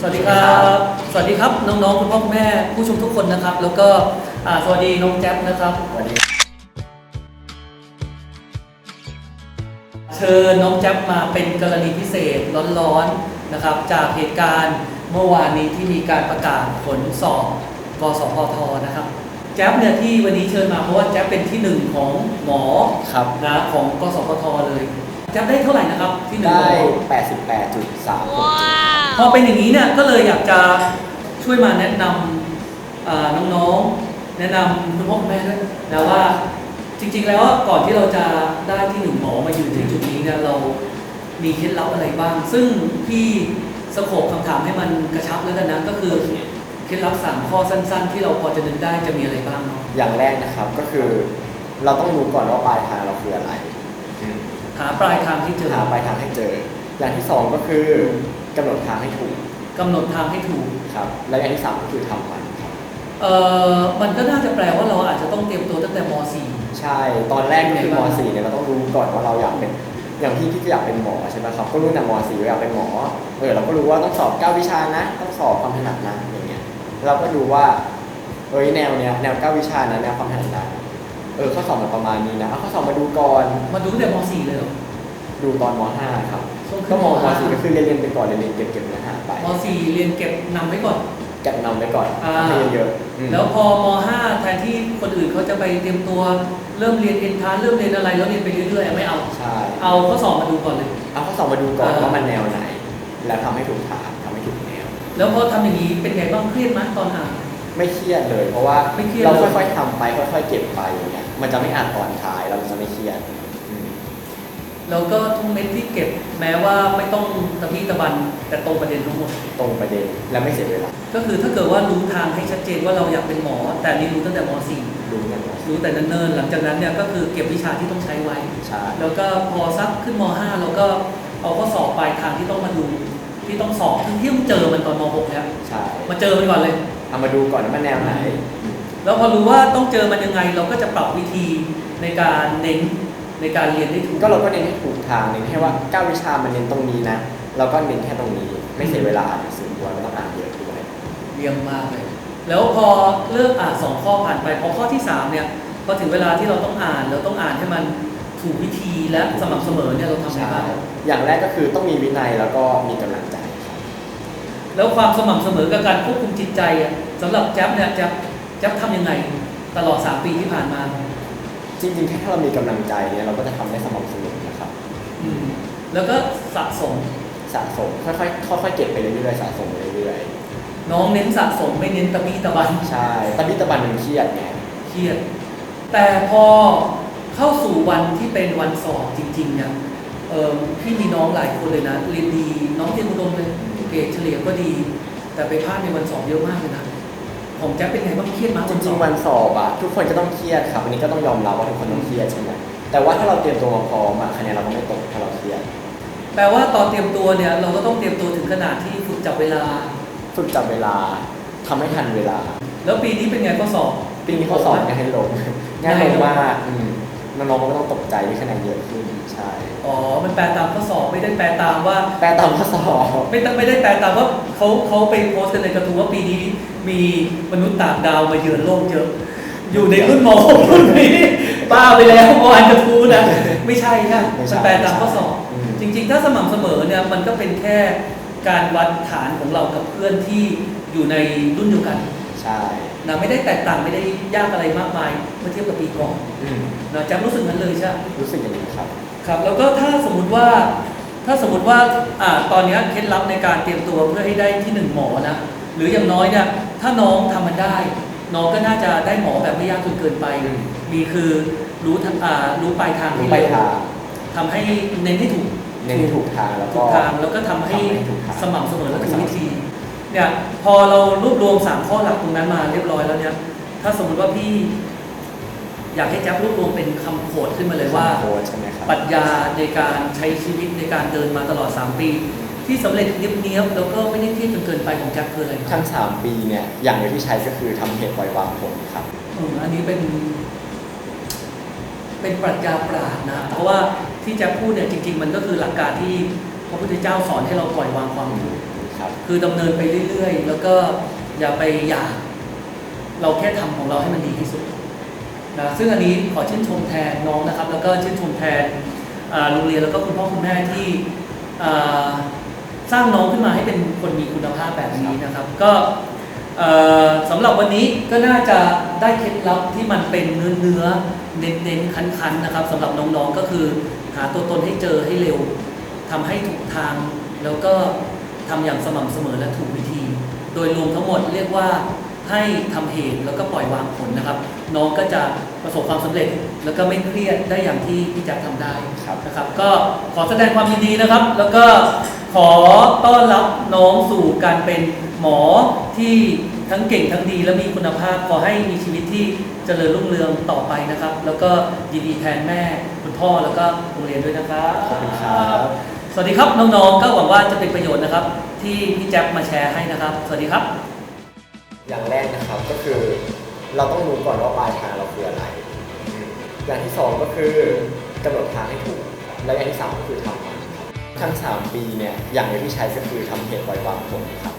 สวัสดีครับ สวัสดีครับน้องๆคุณพ่อคุณแม่ผู้ชมทุกคนนะครับ แล้วก็อ่าสวัสดีน้องแจ๊บนะครับ สวัสดีเชิญน้องแจ๊บมาเป็นกรณีพิเศษร้อนๆนะครับ จากเหตุการณ์เมื่อวานนี้ที่มีการประกาศผลสอบกสพทนะครับ แจ๊บเนี่ยที่วันนี้เชิญมาเพราะว่าแจ๊บเป็นที่หนึ่งของหมอครับ นะของกสพทเลย แจ๊บได้เท่าไหร่นะครับที่หนึ่งได้ ของหมอ88.3 พอเป็นอย่างนี้เนี่ยก็เลยอยากจะช่วยมาแนะนำเอ่อน้องๆ แนะนำคุณพ่อคุณแม่ด้วยนะว่าจริงๆแล้วก่อนที่เราจะได้ที่หนึ่งหมอมาอยู่ถึงจุดนี้เนี่ยเรามีเคล็ดลับอะไรบ้าง ซึ่งพี่สโคบคำถามให้มันกระชับแล้วกันนะก็คือเคล็ดลับสามข้อสั้น ๆ ที่เราพอจะนึกได้จะมีอะไรบ้างเนาะอย่างแรกนะครับก็คือเราต้องรู้ก่อนว่าปลายทางเราคืออะไรหาปลายทางที่เจอหาปลายทางให้เจอ อย่างที่สองก็คือ กำหนดทางให้ถูกกำหนดทางให้ถูกครับ และอย่างที่สามก็คือทำมันครับเอ่อมันก็น่าจะแปลว่าเราอาจจะต้องเตรียมตัวตั้งแต่ม .4 ใช่ตอนแรกก็คือม .4 เนี่ยเราต้องรู้ก่อนว่าเราอยากเป็นอย่างพี่ที่อยากเป็นหมอใช่ไหมครับก็รู้แต่ม .4 ว่าอยากเป็นหมอเออเราก็รู้ว่าต้องสอบเก้าวิชานะ ต้องสอบความถนัดนะอย่างเงี้ยเราก็ดูว่าเอ้ยแนวเนี้ยแนวเก้าวิชานะแนวความถนัดนะเออข้อสอบมันประมาณนี้นะเอาข้อสอบมาดูก่อนมาดูตั้งแต่ม .4 เลยเหรอดูตอนม .5 ครับช่วงขึ้ ก็นมมมห้า .4 ก็คือเรียนเรียนไปก่อนเรียนเรียนเก็บเก็บเนื้อหาไปม .4 เรียนเก็บนำไว้ก่อน เก็บนำไปก่อนอ่า ให้เยอะๆอืมแล้วพอม .5 แทนที่คนอื่นเขาจะไปเตรียมตัวเริ่มเรียนเอ็นทานเริ่มเรียนอะไรแล้วเรียนไปเรื่อยๆไม่เอา ใช่เอาข้อสอบมาดูก่อนเลย เอาข้อสอบมาดูก่อนอ่า ว่ามันแนวไหน แล้วทำให้ถูกทางทำให้ถูกแนว แล้วพอทำอย่างนี้เป็นไงบ้างเครียดไหมตอนอ่าน ไม่เครียดเลย เพราะว่าไม่เครียดเราเลย ค่อยๆทำไปค่อย ๆ เก็บไปอย่างเงี้ยมันจะไม่อ่านตอนท้ายเราจะไม่เครียดอืม แล้วก็ทุกเม็ดที่เก็บแม้ว่าไม่ต้องตะพีตะบันแต่ตรงประเด็นทั้งหมด ตรงประเด็นและไม่เสียเวลาก็คือถ้าเกิดว่ารู้ทางให้ชัดเจนว่าเราอยากเป็นหมอ แต่นี่รู้ตั้งแต่มดูเงิน .4 รู้แต่เนิ่นๆหลังจากนั้นเนี่ยก็คือเก็บวิชาที่ต้องใช้ไว้ ใช่แล้วก็พอสักขึ้นม .5 เราก็เอาข้อสอบปลายทางที่ต้องมาดูที่ต้องสอบที่ที่ต้องเจอมันตอนม .6 แล้วใช่มาเจอมันก่อนเลย เอามาดูก่อนว่ามันแนวไหนอืมแล้วพอรู้ว่าต้องเจอมันยังไง เราก็จะปรับวิธีในการเน้น ในการเรียนได้ถูก ก็เราก็เน้นให้ถูกทางเน้นให้ว่าเก้าวิชามันเน้นตรงนี้นะเราก็เน้นแค่ตรงนี้ไม่เสียเวลาอ่านหนังสือด้วยไม่ต้องอ่านเยอะด้วยเยี่ยมมากเลย แล้วพอเลิกอ่านสองข้อผ่านไปพอข้อที่สามเนี่ยพอถึงเวลาที่เราต้องอ่านเราต้องอ่านให้มันถูกวิธีและสม่ำเสมอเนี่ยเราทำไงใช่บ้างอย่างแรกก็คือต้องมีวินัยแล้วก็มีกำลังใจครับแล้วความสม่ำเสมอกับการควบคุมจิตใจอะสำหรับแจ๊บเนี่ยแจ๊บแจ๊บทำยังไงตลอด 3 ปีที่ผ่านมา จริงๆแค่ถ้าเรามีกำลังใจเนี่ยเราก็จะทำได้สม่ำเสมอนะครับอืมแล้วก็สะสม สะสมค่อยๆค่อยๆเก็บไปเรื่อยๆสะสมไปเรื่อยน้องเน้นสะสมไม่เน้นตะบี้ตะบันๆใช่ตะบิตะบันมันเครียดไงเครียด แต่พอเข้าสู่วันที่เป็นวันสอบจริงๆเนี่ยเออพี่มีน้องหลายคนเลยนะเรียนดีน้องเรียนอุดมเลยเกรดเฉลี่ยก็ดี แต่ไปพลาดในวันสอบเยอะมากเลยนะ ของแจ๊บเป็นไงบ้างเครียดมากจริงๆวันสอบอะทุกคนก็ต้องเครียดครับอันนี้ก็ต้องยอมรับว่าทุกคนต้องเครียดใช่ไหมแต่ว่าถ้าเราเตรียมตัวมาพร้อมอะคะแนนเราก็ไม่ตกถ้าเราเครียดแปลว่าตอนเตรียมตัวเนี่ยเราก็ต้องเตรียมตัวถึงขนาดที่ฝึกจับเวลา ฝึกจับเวลาทำให้ทันเวลา แล้วปีนี้เป็นไงข้อสอบปีนี้เขาสอนง่ายลงง่ายลงมากอืม น้องๆก็ไม่ต้องตกใจที่คะแนนเยอะขึ้นใช่อ๋อ มันแปลตามข้อสอบไม่ได้แปลตามว่า แต่ตามข้อสอบไม่ต้องไม่ได้แปลตามว่าเขาเขาไปโพสต์กันในกระทู้ว่าปีนี้มีมนุษย์ต่างดาวมาเยือนโลกเยอะ อยู่ในรุ่นม .6 รุ่นนี้บ้าไปแล้วเมื่อวานกระทู้นะ ไม่ใช่นะมันแปลตามข้อสอบอืมจริง ๆ ถ้าสม่ำเสมอเนี่ยมันก็เป็นแค่การวัดฐานของเรากับเพื่อนที่อยู่ในรุ่นเดียวกัน ใช่นะไม่ได้แตกต่างไม่ได้ยากอะไรมากมายเมื่อเทียบกับปีก่อนอืมนะจำรู้สึกนั้นเลยใช่ไหมรู้สึกอย่างนี้ครับ ครับแล้วก็ถ้าสมมติว่า ถ้าสมมติว่าอ่าตอนเนี้ยเคล็ดลับในการเตรียมตัวเพื่อให้ได้ที่หนึ่งหมอนะหรืออย่างน้อยเนี่ยถ้าน้องทำมันได้ น้องก็น่าจะได้หมอแบบไม่ยากจนเกินไปอืมมีคือรู้ทันอ่ารู้ปลายทางรู้ที่ไปเร็วทางทำให้เน้นที่ถูกเน้นให้ถูกทางแล้วถูก็กทางแล้วก็ทำให้ทำให้ถูกทางสม่ำเสมอและถูกวิธี เนี่ยพอเรารวบรวมสามข้อหลักตรงนั้นมาเรียบร้อยแล้วเนี่ย ถ้าสมมติว่าพี่อยากให้แจ๊บรวบรวมเป็นคำโคดขึ้นมาเลยว่า โค้ชใช่ไหมครับ ปรัชญาในการใช้ชีวิตในการเดินมาตลอด 3 ปี ที่สำเร็จเนียบๆแล้วก็ไม่ได้เครียดจนเกินไปของแจ็คคืออะไรครับทั้ง 3 ปีเนี่ย อย่างเดียวที่ใช้ก็คือทำเหตุไววางผลครับ อืมอันนี้เป็น เป็นปรัชญาปราดนะ เพราะว่าที่แจ็คพูดเนี่ยจริง ๆ มันก็คือหลักการที่พระพุทธเจ้าสอนให้เราปล่อยวางความทุกข์ ครับคือดำเนินไปเรื่อยๆ แล้วก็อย่าไปอยาก เราแค่ทำของเราให้มันดีที่สุดนะซึ่งอันนี้ขอชื่นชมแทนน้องนะครับ แล้วก็ชื่นชมแทนโรงเรียนแล้วก็คุณพ่อคุณแม่ที่สร้างน้องขึ้นมาให้เป็นคนมีคุณภาพแบบนี้นะครับ ก็สำหรับวันนี้ก็น่าจะได้เคล็ดลับที่มันเป็นเนื้อเนื้อเน้นเน้นๆคันนะครับสำหรับน้องๆก็คือหาตัวตนให้เจอให้เร็วทำให้ถูกทางแล้วก็ ทำอย่างสม่ำเสมอและถูกวิธี โดยรวมทั้งหมดเรียกว่าให้ทำเหตุแล้วก็ปล่อยวางผลนะครับ น้องก็จะประสบความสำเร็จ แล้วก็ไม่เครียดได้อย่างที่พี่แจ็คทำได้ครับนะครับ ก็ขอแสดงความยินดีนะครับ แล้วก็ขอต้อนรับน้องสู่การเป็นหมอที่ทั้งเก่งทั้งดีและมีคุณภาพขอให้มีชีวิตที่เจริญรุ่งเรืองต่อไปนะครับ แล้วก็ยินดีแทนแม่คุณพ่อแล้วก็โรงเรียนด้วยนะครับขอบคุณครับ สวัสดีครับน้องๆ ก็หวังว่าจะเป็นประโยชน์นะครับ ที่พี่แจ๊บมาแชร์ให้นะครับ สวัสดีครับ อย่างแรกนะครับก็คือเราต้องรู้ก่อนว่าปลายทางเราคืออะไร อย่างที่สองก็คือกำหนดทางให้ถูก และอย่างที่สามก็คือทำมันครับทั้งสามปีเนี่ยอย่างที่พี่ใช้ก็คือทำเหตุไว้วางผลครับ